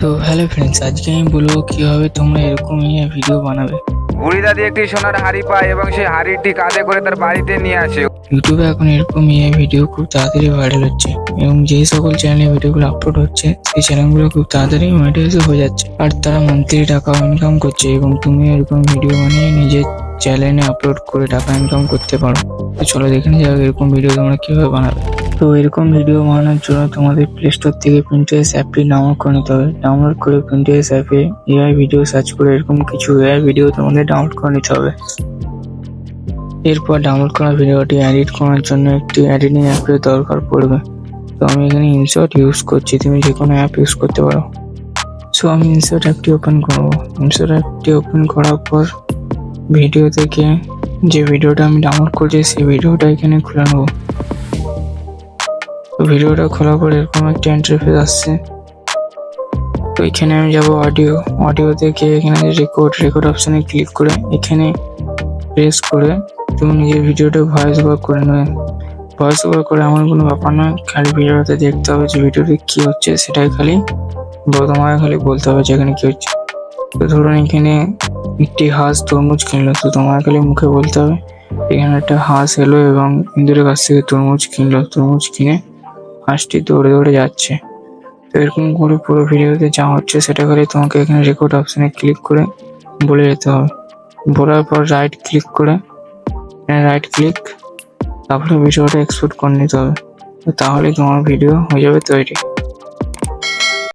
তো hello friends আজকে আমি বলব কীভাবে তোমরা এরকম ইয়ে ভিডিও বানাবে। বুড়ি দাদি একটি সোনার হাড়ি পায় এবং সেই হাড়িটি কাঁধে করে তার বাড়িতে নিয়ে আসে। ইউটিউবে এখন এরকম ইয়ে ভিডিও খুব তাড়াতাড়ি ভাইরাল হচ্ছে এবং যে সকল চ্যানেলে ভিডিওগুলো আপলোড হচ্ছে সেই চ্যানেলগুলো খুব তাড়াতাড়ি মনিটাইজ হয়ে যাচ্ছে। আর তারা মান্থলি টাকা ইনকাম করছে এবং তুমি এরকম ভিডিও বানিয়ে নিজের চ্যানেলে আপলোড করে টাকা ইনকাম করতে পারো। তো চলো দেখে নিয়ে যাও এরকম ভিডিও তোমরা কীভাবে বানাবে। তো এরকম ভিডিও বানানোর জন্য তোমাদের প্লে স্টোর থেকে প্রিন্টারেস অ্যাপটি ডাউনলোড করে নিতে হবে। ডাউনলোড করে প্রিন্টারেস অ্যাপে এআই ভিডিও সার্চ করে এরকম কিছু এআই ভিডিও তোমাদের ডাউনলোড করে নিতে হবে। এরপর ডাউনলোড করা ভিডিওটি এডিট করার জন্য একটি এডিটিং অ্যাপের দরকার পড়বে। তো আমি এখানে ইনশর্ট ইউজ করছি, তুমি যে কোনো অ্যাপ ইউজ করতে পারো। সো আমি ইনশর্ট অ্যাপটি ওপেন করব। ইনশর্ট অ্যাপটি ওপেন করার পর ভিডিও থেকে যে ভিডিওটা আমি ডাউনলোড করছি, সেই ভিডিওটা এখানে খুলে নেব। ভিডিওটা খোলার পর এরকম একটা ইন্টারফেস আসছে। তো এখানে আমি যাব অডিও অডিও থেকে এখানে রেকর্ড রেকর্ড অপশানে ক্লিক করে এখানে প্রেস করে তুমি নিজের ভিডিওটা ভয়েস ওভার করে নেবে। ভয়েস ওভার করে এমন কোনো ব্যাপার নয়, খালি ভিডিওটাতে দেখতে হবে যে ভিডিওতে কি হচ্ছে, সেটাই খালি তোমাকে খালি বলতে হবে যে এখানে কি হচ্ছে। তো ধরুন এখানে একটি হাঁস তরমুজ কিনলো, তো তোমার খালি মুখে বলতে হবে, এখানে একটা হাঁস এলো এবং ইন্দুরের কাছ থেকে তরমুজ কিনলো। তরমুজ কিনে হাঁসটি দৌড়ে দৌড়ে যাচ্ছে। তো এরকম করে পুরো ভিডিওতে যা হচ্ছে সেটা করে তোমাকে এখানে রেকর্ড অপশানে ক্লিক করে বলে যেতে হবে। বলার পর রাইট ক্লিক করে রাইট ক্লিক তারপরে ভিডিওটা এক্সপোর্ট করে নিতে হবে। তাহলে তোমার ভিডিও হয়ে যাবে তৈরি।